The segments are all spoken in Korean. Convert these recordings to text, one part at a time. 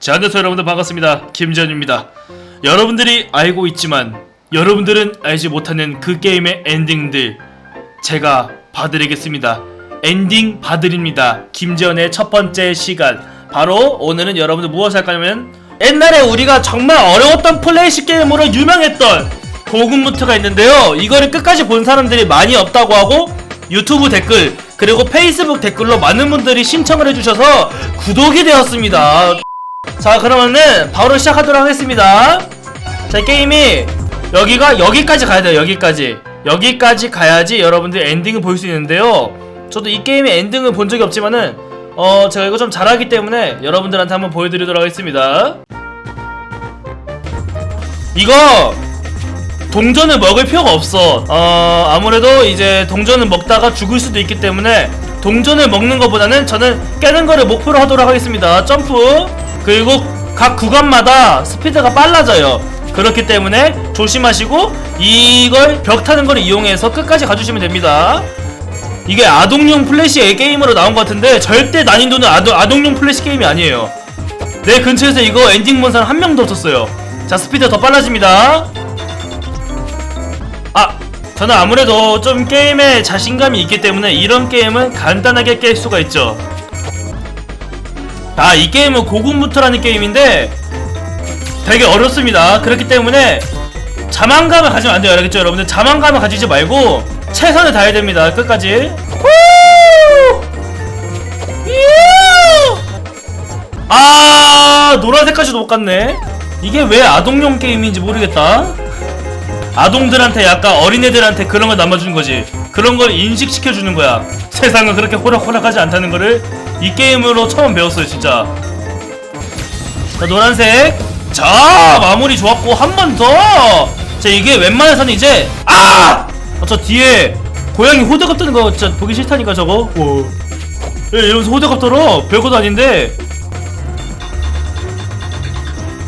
자, 안녕하세요 여러분들 반갑습니다. 김재현입니다. 여러분들이 알고 있지만 여러분들은 알지 못하는 그 게임의 엔딩들 제가 봐드리겠습니다. 엔딩 봐드립니다. 김재현의 첫 번째 시간. 바로 오늘은 여러분들 무엇을 할 거냐면 옛날에 우리가 정말 어려웠던 플래시 게임으로 유명했던 고군무트가 있는데요. 이거를 끝까지 본 사람들이 많이 없다고 하고 유튜브 댓글 그리고 페이스북 댓글로 많은 분들이 신청을 해주셔서 구독이 되었습니다. 자 그러면은 바로 시작하도록 하겠습니다. 자이 게임이 여기가 여기까지 가야 돼요 여기까지. 여기까지 가야지 여러분들 엔딩을 볼 수 있는데요. 저도 이 게임의 엔딩을 본 적이 없지만은 어 제가 이거 좀 잘하기 때문에 여러분들한테 한번 보여드리도록 하겠습니다. 이거 동전을 먹을 필요가 없어. 어 아무래도 이제 동전을 먹다가 죽을 수도 있기 때문에 동전을 먹는 것보다는 저는 깨는 거를 목표로 하도록 하겠습니다. 점프 그리고 각 구간마다 스피드가 빨라져요. 그렇기 때문에 조심하시고 이걸 벽 타는 걸 이용해서 끝까지 가주시면 됩니다. 이게 아동용 플래시 게임으로 나온 것 같은데 절대 난이도는 아동, 아동용 플래시 게임이 아니에요. 내 근처에서 이거 엔딩 본 사람 한 명도 없었어요. 자 스피드 더 빨라집니다. 아 저는 아무래도 좀 게임에 자신감이 있기 때문에 이런 게임은 간단하게 깰 수가 있죠 아, 이 게임은 고군무트라는 게임인데 되게 어렵습니다. 그렇기 때문에 자만감을 가지면 안 돼요. 알겠죠, 여러분들? 자만감을 가지지 말고 최선을 다해야 됩니다. 끝까지. 아, 노란색까지도 못 갔네. 이게 왜 아동용 게임인지 모르겠다. 아동들한테 약간 어린애들한테 그런 걸 남아주는 거지. 그런 걸 인식시켜 주는 거야. 세상은 그렇게 호락호락하지 않다는 거를 이 게임으로 처음 배웠어요, 진짜. 자, 노란색. 자, 마무리 좋았고, 한 번 더! 자, 이게 웬만해서는 이제, 아! 아, 저 뒤에 고양이 호들갑 뜨는 거 진짜 보기 싫다니까, 저거. 오. 예, 이러면서 호들갑 떨어. 별것도 아닌데.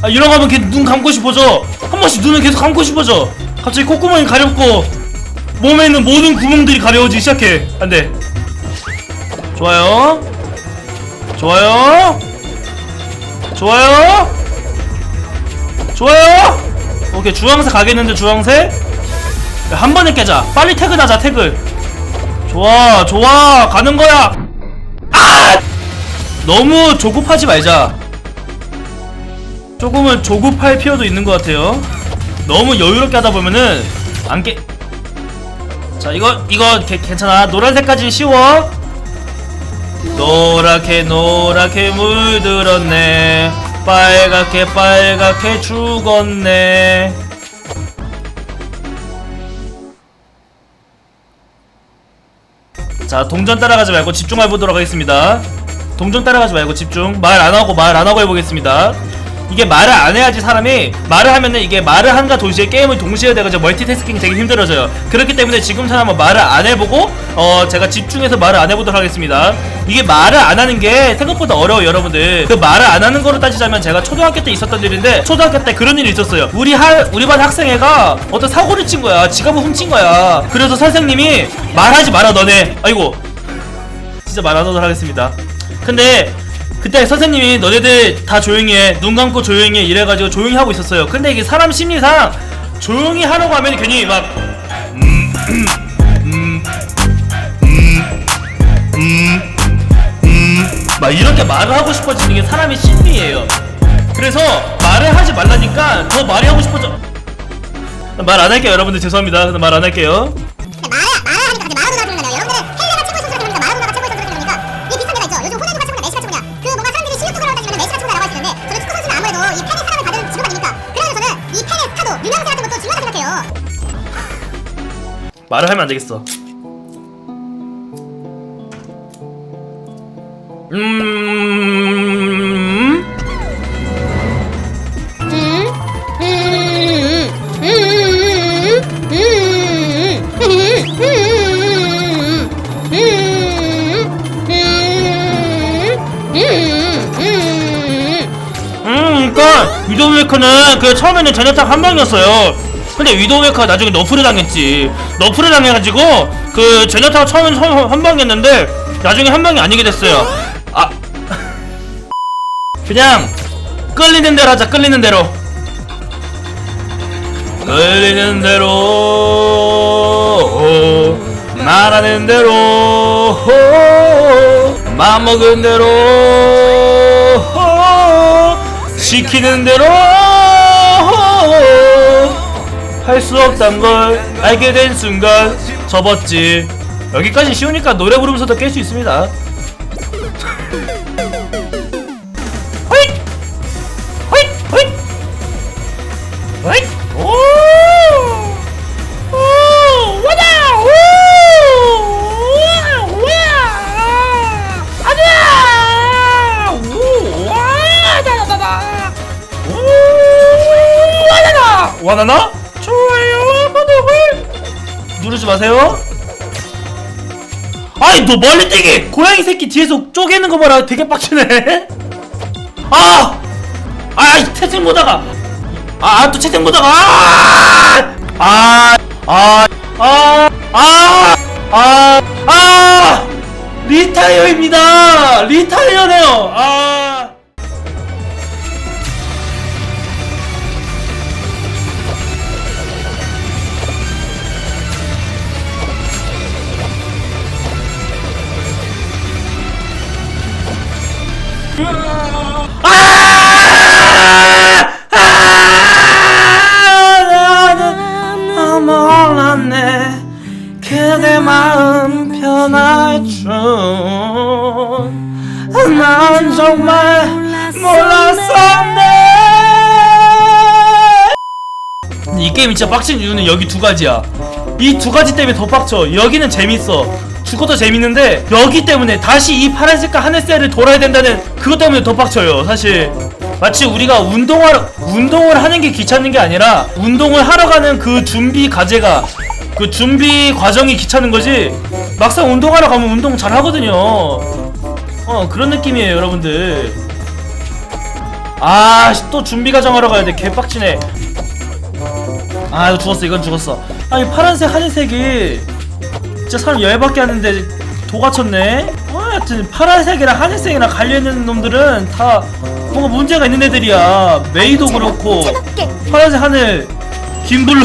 아, 이런 거 하면 걔 눈 감고 싶어져. 한 번씩 눈을 계속 감고 싶어져. 갑자기 콧구멍이 가렵고, 몸에 있는 모든 구멍들이 가려워지기 시작해. 안 돼. 좋아요. 좋아요. 좋아요. 좋아요. 오케이 주황색 가겠는데 주황색. 야, 한 번에 깨자. 빨리 태그하자 태그. 좋아 좋아 가는 거야. 아! 너무 조급하지 말자. 조금은 조급할 필요도 있는 것 같아요. 너무 여유롭게 하다 보면은 안 깨. 자 이거 이거 개, 괜찮아. 노란색까지 쉬워. 노랗게 노랗게 물들었네. 빨갛게 빨갛게 죽었네. 자 동전 따라가지 말고 집중해 보도록 하겠습니다. 동전 따라가지 말고 집중. 말 안하고 말 안하고 해보겠습니다 이게 말을 안 해야지 사람이 말을 하면은 이게 말을 한가 동시에 게임을 동시에 돼가지고 멀티태스킹이 되게 힘들어져요. 그렇기 때문에 지금처럼 한번 말을 안 해보고 어 제가 집중해서 말을 안 해보도록 하겠습니다. 이게 말을 안 하는 게 생각보다 어려워요 여러분들. 그 말을 안 하는 거로 따지자면 제가 초등학교 때 있었던 일인데 초등학교 때 그런 일이 있었어요. 우리 할 우리 반 학생애가 어떤 사고를 친 거야. 지갑을 훔친 거야. 그래서 선생님이 말하지 마라 너네. 아이고. 진짜 말 안 하도록 하겠습니다. 근데 그때 선생님이 너네들 다 조용히 해. 눈 감고 조용히 해. 이래가지고 조용히 하고 있었어요. 근데 이게 사람 심리상 조용히 하려고 하면 괜히 막막 이렇게 말을 하고 싶어지는 게 사람의 심리예요. 그래서 말을 하지 말라니까 더 말이 하고 싶어져. 말 안 할게요, 여러분들 죄송합니다. 말 안 할게요. 말을 하면 안 되겠어. 음. 음, 그러니까 위도메이커는 그 처음에는 전략상 한 방이었어요. 근데 위도메이커가 나중에 너프를 당했지. 너프를 당해가지고 그 제네타가 처음엔 처음 한 방이었는데 나중에 한 방이 아니게 됐어요. 아, 그냥 끌리는 대로 하자 끌리는 대로. 끌리는 대로. 말하는 대로. 맘먹은 대로. 시키는 대로 할 수 없단 걸 알게 된 순간 접었지 여기까지 쉬우니까 노래 부르면서도 깰 수 있습니다! 와나나? 누르지 마세요 아이 너 멀리 뛰기! 고양이 새끼 뒤에서 쪼개는 거 봐라 되게 빡치네 아! 아이 채팅 보다가 아또 채팅 보다가 아! 아! 아! 아! 아! 아! 리타이어입니다 리타이어네요 아! 아! 그대 마음 편할 줄난 정말 몰랐었네. 이 게임이 진짜 빡친 이유는 여기 두 가지야. 이 두 가지 때문에 더 빡쳐. 여기는 재밌어. 죽어도 재밌는데 여기 때문에 다시 이 파란색과 하늘색을 돌아야 된다는 그것 때문에 더 빡쳐요 사실. 마치 우리가 운동하러 운동을 하는 게 귀찮은 게 아니라 운동을 하러 가는 그 준비 과제가 그 준비 과정이 귀찮은 거지? 막상 운동하러 가면 운동 잘 하거든요. 어 그런 느낌이에요 여러분들. 아 또 준비 과정 하러 가야 돼. 개빡치네. 아 이거 죽었어. 이건 죽었어. 아니 파란색 하늘색이 진짜 사람 열받게 하는데 도가쳤네. 아 하여튼 파란색이랑 하늘색이랑 갈려있는 놈들은 다 뭔가 문제가 있는 애들이야. 메이도 그렇고 파란색 하늘 김블루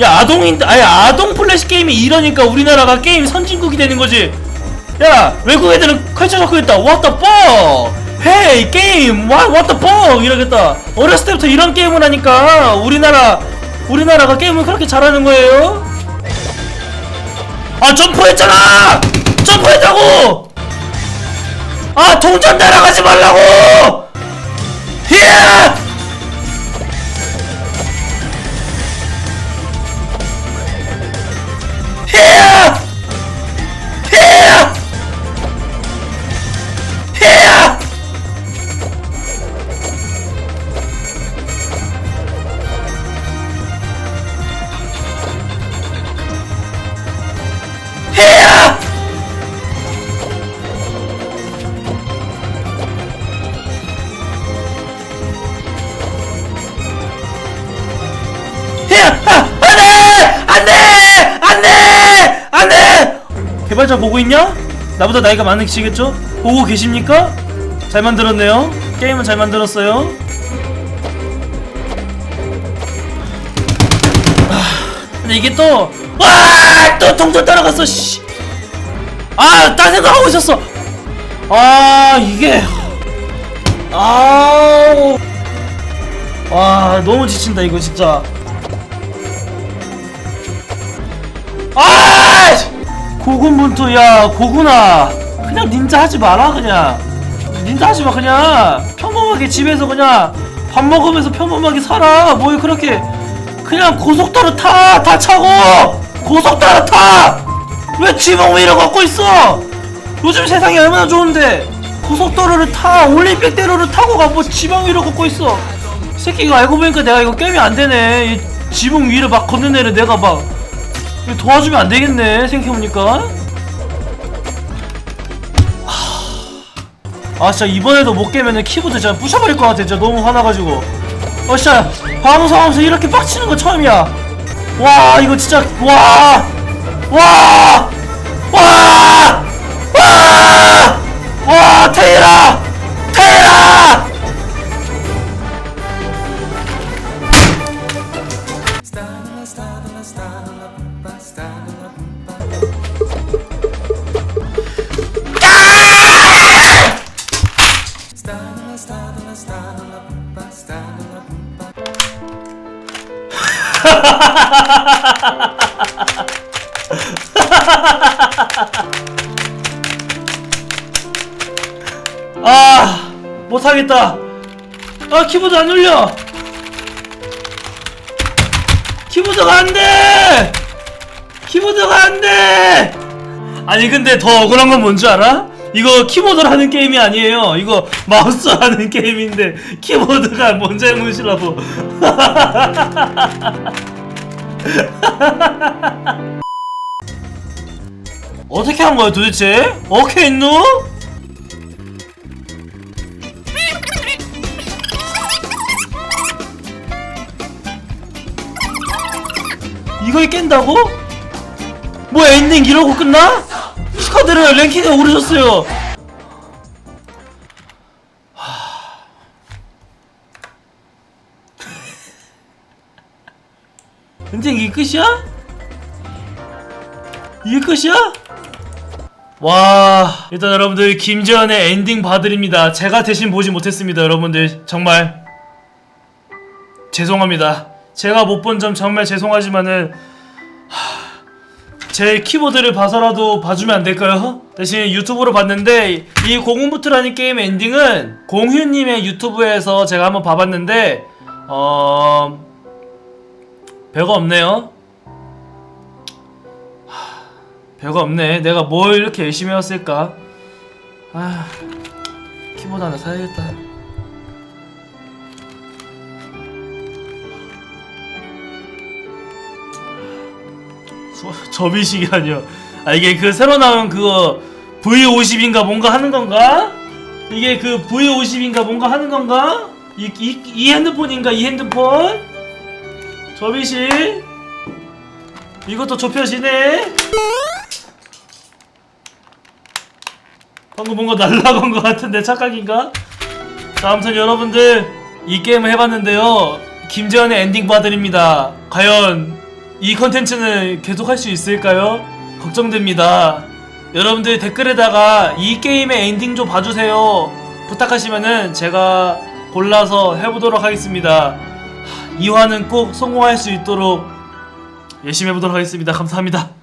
야 아동인 아예 아동 플래시 게임이 이러니까 우리나라가 게임 선진국이 되는 거지. 야 외국 애들은 컬처 셔크 했다. What the fuck? 헤이 게임. What, what the fuck? 이러겠다. 어렸을 때부터 이런 게임을 하니까 우리나라 우리나라가 게임을 그렇게 잘하는 거예요? 아 점프했잖아! 점프했다고! 아 동전 날아가지 말라고! 히야 히야 개발자 보고 있냐? 나보다 나이가 많으시겠죠? 보고 계십니까? 잘 만들었네요. 게임은 잘 만들었어요. 아, 근데 이게 또, 와! 또 동전 따라갔어, 씨! 아, 딴 생각하고 있었어! 아, 이게. 아우. 와, 너무 지친다, 이거 진짜. 아! 고군분투 야 고군아. 그냥 닌자 하지 마라 그냥. 닌자 하지 마 그냥. 평범하게 집에서 그냥 밥 먹으면서 평범하게 살아. 뭘 그렇게 그냥 고속도로 타 다 차고. 고속도로 타 왜 지붕 위로 걷고 있어? 요즘 세상이 얼마나 좋은데. 고속도로를 타 올림픽대로를 타고 가뭐 지붕 위로 걷고 있어. 이 새끼 이거 알고 보니까 내가 이거 게임이 안 되네. 이 지붕 위를 막 걷는 애를 내가 막 도와주면 안 되겠네 생각해보니까. 하... 아 진짜 이번에도 못 깨면은 키보드 진짜 부셔버릴 것 같아 진짜 너무 화나가지고. 어 진짜 방송하면서 이렇게 빡치는 거 처음이야. 와 이거 진짜 와 와! 아 못하겠다. 아 키보드 안 눌려. 키보드가 안돼! 키보드가 안돼! 아니 근데 더 억울한 건 뭔 줄 알아? 이거 키보드로 하는 게임이 아니에요 이거 마우스로 하는 게임인데 키보드가 뭔 잘못이라고 어떻게 한 거야 도대체? 어케 있노? 이걸 깬다고? 뭐 엔딩 이러고 끝나? 축하드려요. 랭킹에 오르셨어요. 하... 엔딩 이게 끝이야? 이게 끝이야? 와 일단 여러분들 김재현의 엔딩 봐드립니다. 제가 대신 보지 못했습니다 여러분들. 정말 죄송합니다. 제가 못 본 점 정말 죄송하지만은 제 키보드를 봐서라도 봐주면 안 될까요? 대신 유튜브로 봤는데 이 공훈부트라는 게임 엔딩은 공휴님의 유튜브에서 제가 한번 봐봤는데 어 별거 없네요. 하, 별거 없네. 내가 뭘 이렇게 열심히 해왔을까? 아 키보드 하나 사야겠다. 접이식이 아니요. 아 이게 그 새로 나온 그거 V50인가 뭔가 하는 건가? 이게 그 V50인가 뭔가 하는 건가? 이, 이, 이 핸드폰인가 이 핸드폰? 접이식 이것도 좁혀지네 방금 뭔가 날라간 것 같은데 착각인가? 자 아무튼 여러분들 이 게임을 해봤는데요 김재현의 엔딩 봐드립니다 과연 이 컨텐츠는 계속 할 수 있을까요? 걱정됩니다. 여러분들 댓글에다가 이 게임의 엔딩 좀 봐주세요. 부탁하시면은 제가 골라서 해보도록 하겠습니다. 하, 이화는 꼭 성공할 수 있도록 열심히 해보도록 하겠습니다. 감사합니다.